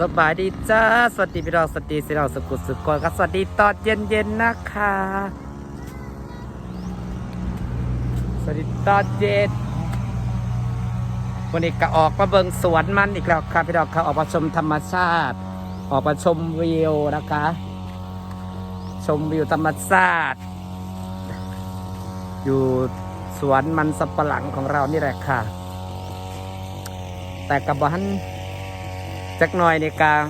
สบายดีจ้า สวัสดีพี่น้องสวัสดีสิเราสกุลสุกรครับสวัสดีตอนเย็นๆนะคะ สวัสดีตอนเย็น วันนี้ก็ออกมาเบิงสวนมันอีกแล้วครับพี่น้องครับออกมาชมธรรมชาติ ออกมาชมวิวนะคะ ชมวิวธรรมชาติ อยู่สวนมันสับปะหลังของเรานี่แหละค่ะ แต่กับบ้าน จักหน่อยในการ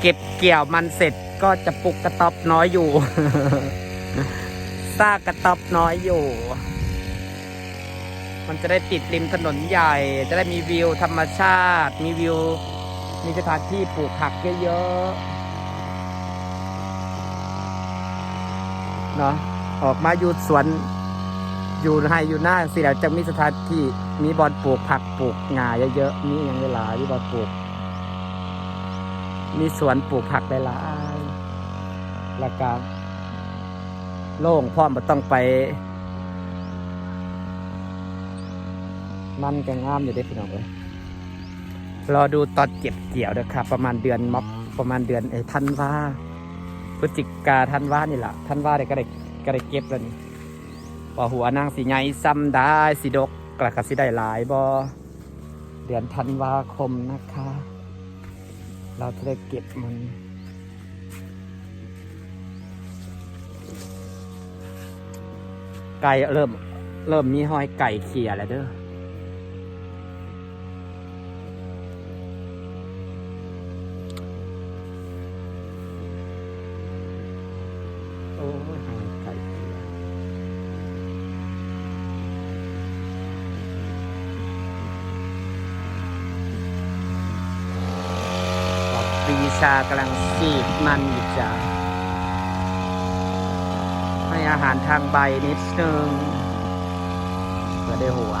เก็บเกี่ยวมันเสร็จก็จะปลุกกระต๊อบน้อยอยู่ซากกระต๊อบน้อยอยู่ มันจะได้ติดริมถนนใหญ่ จะได้มีวิวธรรมชาติ มีวิว มีสถานที่ปลูกผักเยอะๆ เนาะออกมาอยู่สวน อยู่ให้อยู่หน้าสิแล้วจะมีสถานที่มีบอลปลูกผักปลูกงาเยอะๆมีอย่างเวลาที่บอลปลูก มีสวนปลูกผักหลายๆแล้วก็โล่งพร้อมมาต้องไป มันก็งามอยู่ได้พี่น้องเลยรอดูตอนเก็บเกี่ยวนะครับประมาณเดือนม็อบประมาณเดือนไอ้ธันวาพฤศจิกาธันวานี่แหละธันวาเนี่ยก็ได้ก็ได้เก็บแล้วนี่ พอหัวนางสีใหญ่ซ้ำได้สีดกกระกสิได้หลายบอเดือนธันวาคมนะคะ เราจะได้เก็บมันไก่เริ่ม เริ่มมีหอยไก่เขี่ยแล้วเด้อโอ้ย ชากำลังสีดมันอยู่จ้ะให้อาหารทางใบนิดนึงเพื่อได้หัว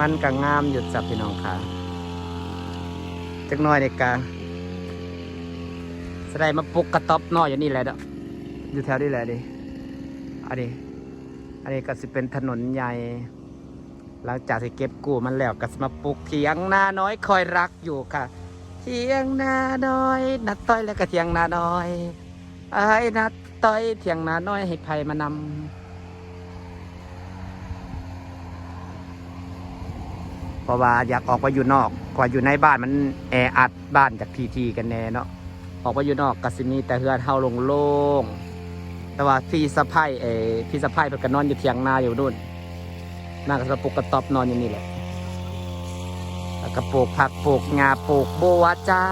มันก็งามหยุดจับพี่น้องค่ะจักน้อยในกกาแสดงมาปลุกกระต๊อบน้อยอย่างนี้แหละเด้ออยู่แถวนี้แหละดิอันนี้ อันนี้ก็สิเป็นถนนใหญ่ หลังจากที่เก็บกู้มันแล้วก็สมาปลุกเถียงนาน้อยคอยรักอยู่ค่ะ เถียงนาน้อย นัดต้อยแล้วก็เถียงนาน้อยไอ้นัดต้อยเถียงนาน้อยให้ไผ่มานำเพราะว่าอยากออกไปอยู่นอกกว่าอยู่ในบ้านมันแออัดบ้านจากทีทีกันแน่เนาะออกไปอยู่นอกก็สิมีแต่เฮือนเฮาลงโล่ง แต่ว่าพี่สะพ้ายเออพี่สะพ้ายเพิ่นก็นอนอยู่เถียงนาอยู่นู่นนางก็สะปลูกกระต๊อบนอนอยู่นี่แหละแล้วก็ปลูกผักปลูกงาปลูกบัวจ้า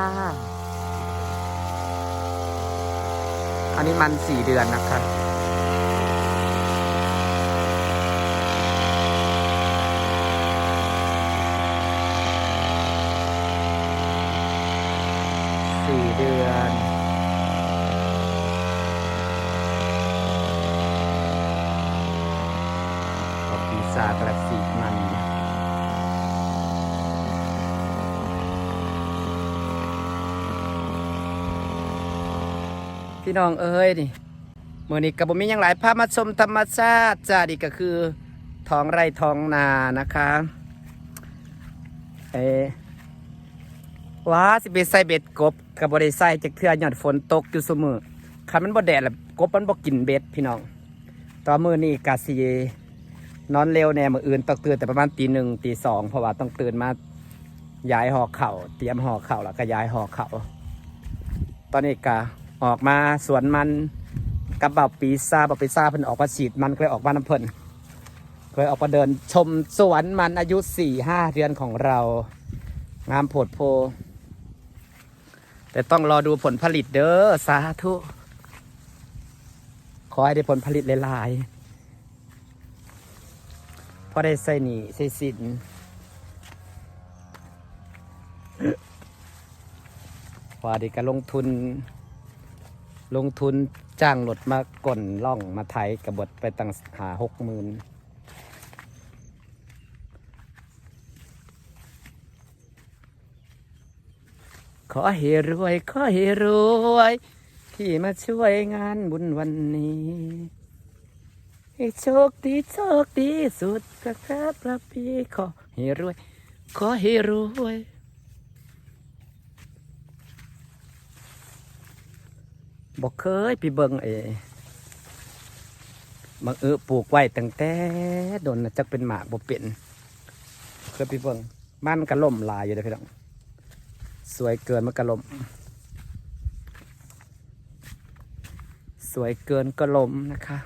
อันนี้มันสี่เดือนนะครับเดือนเอาปีศาจกระสีมัน พี่น้องเอ้ยนี่เมื่อนี้กับผมมีอย่างหลายภาพมาชมธรรมชาติจ้าดีก็คือท้องไร่ท้องนานะคะเอว้าสิไปใส่เบ็ดกบกับบริใส่จากเทือหยอดฝนตกอยู่เสมอคันมันบ่แดดแหละกบมันบ่กินเบ็ดพี่น้องตอนมือนี่กาซีนอนเร็วแน่มืออื่นต้องตื่นแต่ประมาณตีหนึ่งตีสองเพราะว่าต้องตื่นมาย้ายหอเข่าเตรียมหอเข่าแล้วก็ย้ายหอเข่าตอนนี้กา ออกมาสวนมันกับเบาปีซาเบาปีซาเพิ่นออกมาฉีดมันก็เลยออกมาน้ำเพิ่นเคยออกมาเดินชมสวนมันอายุสี่ห้าเดือนของเรา งามโผดโพ แต่ต้องรอดูผลผลิตเด้อสาธุ ขอให้ได้ผลผลิตหลายๆพอได้ใส่หนีใส่สินพอดีก็ลงทุน ลงทุนจ้างรถมาก่นล่องมาไถกระบดไปตั้งหาหกหมื่นขอให้รวย ขอให้รวย ที่มาช่วยงานบุญวันนี้ให้โชคดีโชคดีสุดพระครับพระพี่ขอให้รวย ขอให้รวย บอกเคยไปเบิงเอบังเออปลูกไว้ตั้งแต่โดนน่ะจักเป็นหมากบ่เป็นเคยไปเบิงบ้านกระล่มลายอยู่เลยพี่น้องสวยเกินมันกระล่มสวยเกินก็ลมนะคะ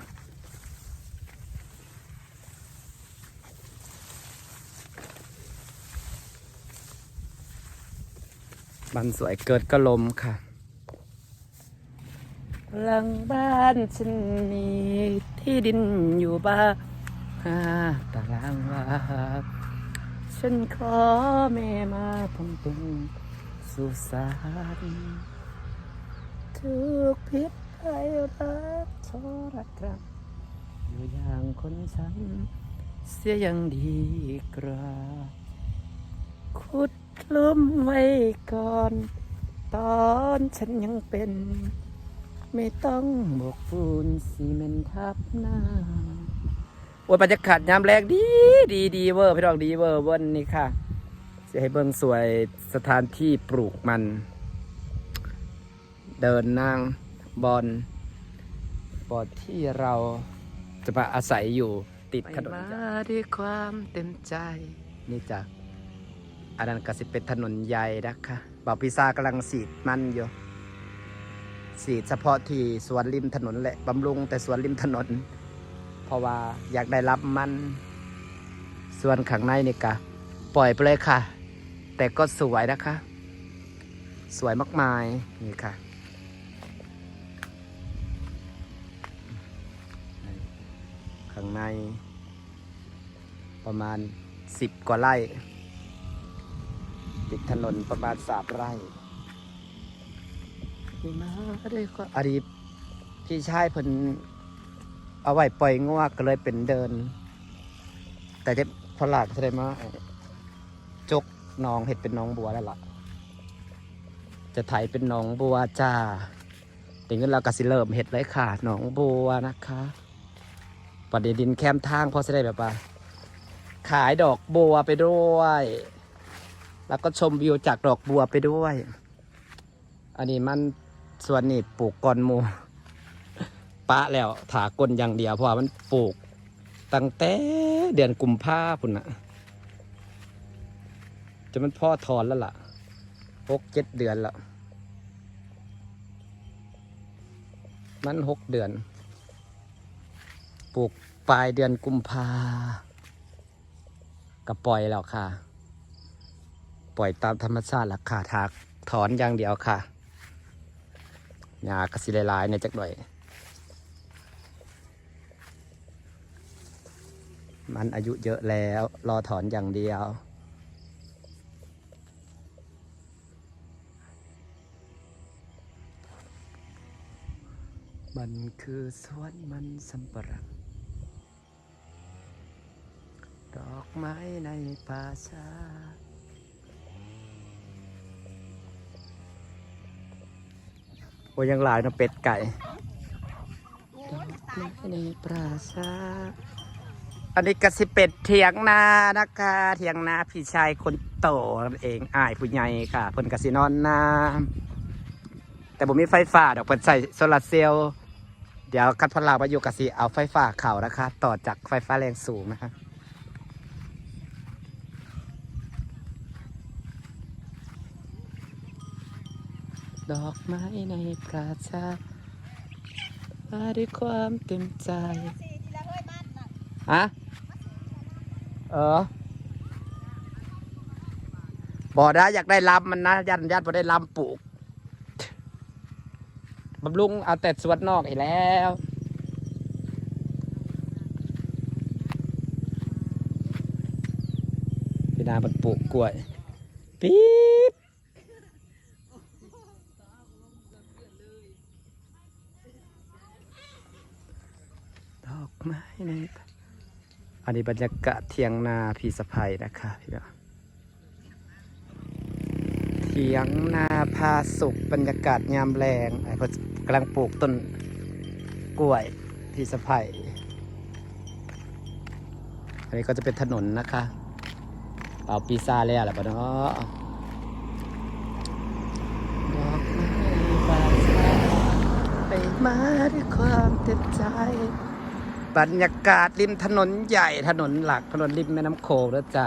บ้านสวยเกิดก็ลมค่ะ หลังบ้านฉันมีที่ดินอยู่บ้างห้าตารางวาฉันขอแม่มาทำเป็นสุสานทุกพิษภัยรักทรกรรมอยู่อย่างคนช้ำเสียยังดีกว่าขุดลุมไว้ก่อน ตอนฉันยังเป็น ไม่ต้องบกปูนซีเมนทับหน้าโอ้ยบรรยากาศยามแรงดีดีดีเวอร์พี่น้องดีเวอร์วันนี้ค่ะจะให้เบิ่งสวยสถานที่ปลูกมัน เดินนั่งบอลบอลที่เราจะมาอาศัยอยู่ติดถนนมาด้วยความเต็มใจ นี่จ้ะอันนั้นก็สิเป็นถนนใหญ่นะคะบ่าวพิซากำลังสีดมันอยู่ สีดเฉพาะที่สวนริมถนนแหละบำรุงแต่สวนริมถนน เพราะว่าอยากได้รับมัน ส่วนข้างในนี่กะปล่อยไปเลยค่ะ แต่ก็สวยนะคะ สวยมากมายนี่ค่ะข้างใน ประมาณสิบกว่าไร่ติดถนนประมาณสามไร่ พี่มาได้ก็อดีตพี่ชายเพิ่นเอาไว้ปล่อยงวกก็เลยเป็นเดิน แต่เด็พอหลากแสดงมาจกน้องเห็ดเป็นน้องบัวแล้วล่ะ จะไถเป็นน้องบัวจ้าถึงนั้นเราก็สิเริ่มเห็ดเลยค่ะหนองบัวนะคะปัดเดินแคมทางพอจะได้แบบว่า ขายดอกบัวไปด้วย แล้วก็ชมวิวจากดอกบัวไปด้วย อันนี้มัน ส่วนนี้ปลูกก่อนหมูปะแล้วถากลอย่างเดียวเพราะว่ามันปลูก ตั้งแต่เดือนกุมภาพุ่นนะจะมันพ่อถอนแล้วล่ะหกเจ็ดเดือนแล้วมันหกเดือน ปลูกปลายเดือนกุมภาก็ปล่อยแล้วค่ะ ปล่อยตามธรรมชาติล่ะค่ะถากถอนอย่างเดียวค่ะ หญ้ากระสิหลายๆในจักหน่อย มันอายุเยอะแล้ว รอถอนอย่างเดียวมันคือสวนมันสำปะหรัง ดอกไม้ในป่าช้า โอ้ยังหลายนะเป็ดไก่ในปราชาอันนี้กระสิเป็ดเถียงนานะคะเถียงนาพี่ชายคนโตนั่นเองอ้ายผู้ใหญ่ค่ะเพิ่นกสินอนนาแต่ผมมีไฟฟ้าดอกเพิ่นใส่โซลาร์เซลล์เดี๋ยวกัดพลามาอยู่กระสิเอาไฟฟ้าเข่านะคะ ต่อจากไฟฟ้าแรงสูงนะคะ ดอกไม้ในปราชามาด้วยความเต็มใจฮะเออบอกได้อยากได้ลำมันนะยันยันพอได้ลำปลูกบำรุงเอาแต่สวนนอกอีกแล้วพี่นามันปลูกกล้วยปี๊บ ดอกไม้ในป่าอันนี้บรรยากาศเทียงนาพี่สะพายนะคะพี่น้องเทียงนาพาสุกบรรยากาศยามแรงไอ้พอกำลังปลูกต้นกล้วยที่สะไผ่อันนี้ก็จะเป็นถนนนะคะเอาปีซาแล้วแหละปะเนาะดอกไม้บานสะไปมาด้วยความเต็มใจ บรรยากาศริมถนนใหญ่ถนนหลักถนนริมแม่น้ำโขงแล้วจ้า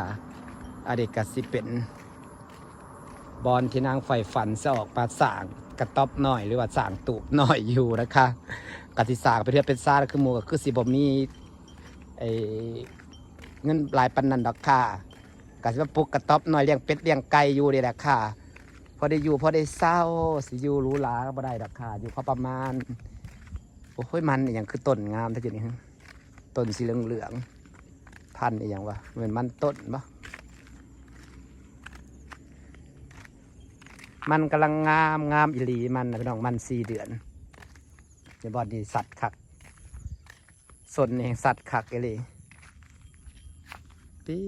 อดีตกสิเป็น บอลที่นางไฟฝันจะออกมาสั่งกระต๊อบหน่อยหรือว่าสั่งตูบหน่อยอยู่นะคะกติสางไปเพื่อเป็นซาคือหมูก็คือสิบมีไอเงินหลายปันนันดอกค่ะกสิว่าปลุกกระต๊อบหน่อยเลี้ยงเป็ดเลี้ยงไก่อยู่นี่แหละค่ะพอได้อยู่พอได้เศร้าสิอยู่รู้ลาก็บ่ได้ดอกค่ะอยู่พอประมาณโอ้ยมันอย่างคือต้นงามท่าจีนี่ ต้นสีเหลืองๆพันธุ์อย่างวะเหมือนมันต้นปะมันกำลังงามงามอิลีมันนะพี่น้องมันสี่เดือนเดี๋ยวบอดีสัตว์คักส่วนนี้สัตว์คักอิลีปี๊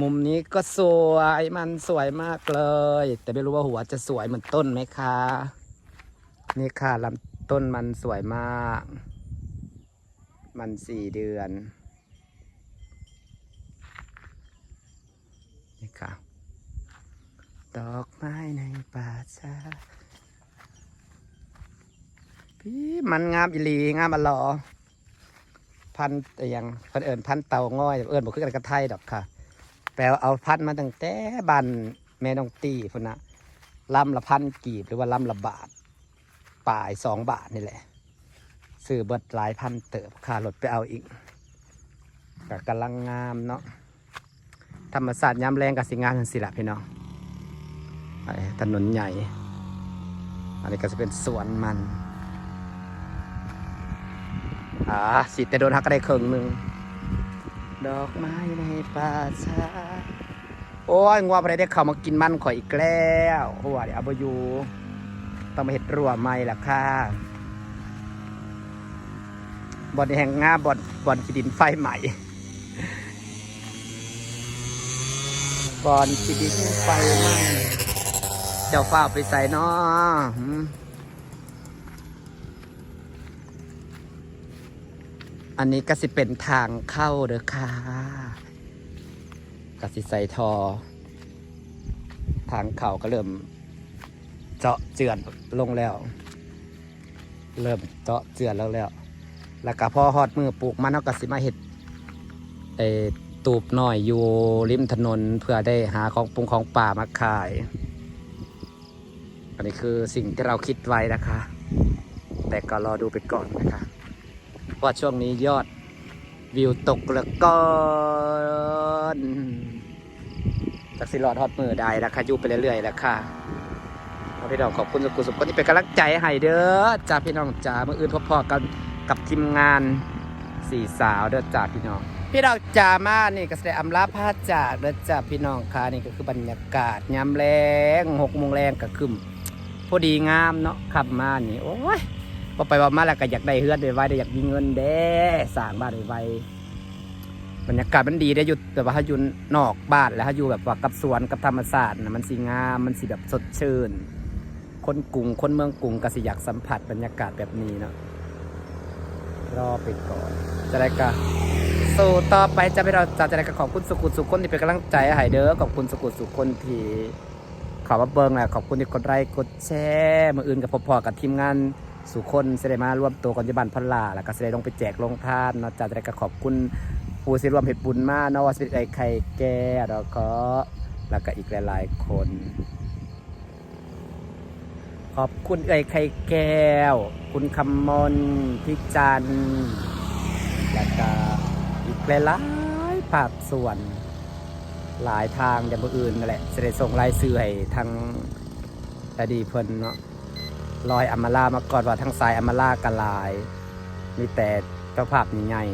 มุมนี้ก็สวยมันสวยมากเลย แต่ไม่รู้ว่าหัวจะสวยเหมือนต้นไหมคะ นี่ค่ะลำต้นมันสวยมาก มันสี่เดือนนี่ค่ะดอกไม้ในป่าชาพี่มันงามอิลีงามอลอพันธุ์แต่ยังพิ่นเอิญพันเต่าง้อยเอิญบอกคือกันกระไทยดอกค่ะ แปลว่าเอาพันธุ์มาตั้งแต่บันแม่น้องตีพุ่นนะลำละพันกีบหรือว่าลำละบาทป่ายสองบาทนี่แหละ ซื้อเบิดหลายพันเติบค่ารถไปเอาอีกก็กำลังงามเนาะธรรมศาสตร์ยามแรงกับสิงามทังสิละพี่น้องถนนใหญ่ อันนี้ก็จะเป็นสวนมันอ่าสิแต่โดนหักก็ได้ครึ่งหนึ่งดอกไม้ในป่าช้าโอ้ยงัวไปได้เข้ามากินมันข่อยอีกแล้วหัวเดี๋ยวเอาไปอยู่ต้องมาเห็ดรัวไม่ล่ะค่ะ บ่อนแห่งงาบ่อนบ่อนขีดินไฟใหม่บ่อนขีดินไฟใหม่เจ้าฟ้าไปใส่นาะอันนี้ก็สิเป็นทางเข้าเด้อค่ะก็สิใส่ทอ ทางเข้าก็เริ่ม เจาะเจือนลงแล้ว เริ่มเจาะเจือนแล้วแล้ว แล้วก็พอฮอดมือปลูกมันเอาก็สิมาเห็ดไอ้ตูบหน่อยอยู่ริมถนนเพื่อได้หาของปรุงของป่ามาขาย อันนี้คือสิ่งที่เราคิดไว้นะคะ แต่ก็รอดูไปก่อนนะคะว่าช่วงนี้ยอดวิวตกเหลือเกินจากสิรอดฮอดมือได้นะคะอยู่ไปเรื่อยๆแล้วค่ะพี่น้องขอบคุณสุกุสุขคนที่เป็นกำลังใจให้เด้อจ้าพี่น้องจ้าเมื่ออื่นพอๆกัน กับทีมงานสี่สาวเด้อจ้าพี่น้อง พี่น้องจ้ามานี่ก็แสดงอำลาพาจากเด้อจ้าพี่น้องค่ะนี่ก็คือบรรยากาศยามแรงหกโมงแรงก็คึมพอดีงามเนาะขับมานี่โอ้ยพอไปว่ามาแล้วก็อยากได้เฮือนได้ไว้ได้อยากมีเงินเด้สร้างบ้านได้ไว้บรรยากาศมันดีได้อยู่แต่ว่าถ้าอยู่นอกบ้านแล้วถ้าอยู่แบบว่ากับสวนกับธรรมศาสตร์นะมันสีงามมันสีแบบสดชื่น คนกรุงคนเมืองกรุงก็สิอยากสัมผัสบรรยากาศแบบนี้เนาะ รอไปก่อนจะได้ก็สู้ต่อไปจะไปเราจะจะได้ก็ขอบคุณสุขุสุขคนที่เป็นกำลังใจให้เด้อขอบคุณสุขุสุขคนที่ขอบมาเบิงแหละขอบคุณที่กดไลค์กดแชร์มืออื่นกับพอๆกับทีมงานสุคนเสด็จมารวมตัวกันที่บ้านพันลาแล้วก็เสด็จลงไปแจกลงทานเนาะจากได้ก็ขอบคุณผู้สิรวมเห็ดบุญมาเนาะว่าสิไอไข่แก่แล้วก็แล้วก็อีกหลายๆคน ขอบคุณเอ่ยไข่แก้ว คุณคำมนพี่จันทร์แล้วก็อีกหลายๆภาคส่วนหลายทางอย่างอื่นนั่นแหละจะได้ส่งรายชื่อให้ทางอดีเพิ่นเนาะลอยอำมาลามาก่อนว่าทั้งสายอำมาลากะลาย มีแต่เจ้าภาพใหญ่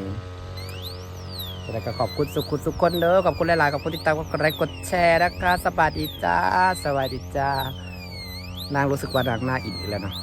ๆแล้วก็ขอบคุณสุขุสุขคนเด้อขอบคุณหลายๆขอบคุณที่ตามกดไลค์กดแชร์นะคะสวัสดีจ้าสวัสดีจ้านางรู้สึกว่านางหน้าอิ่มอีกแล้วเนาะ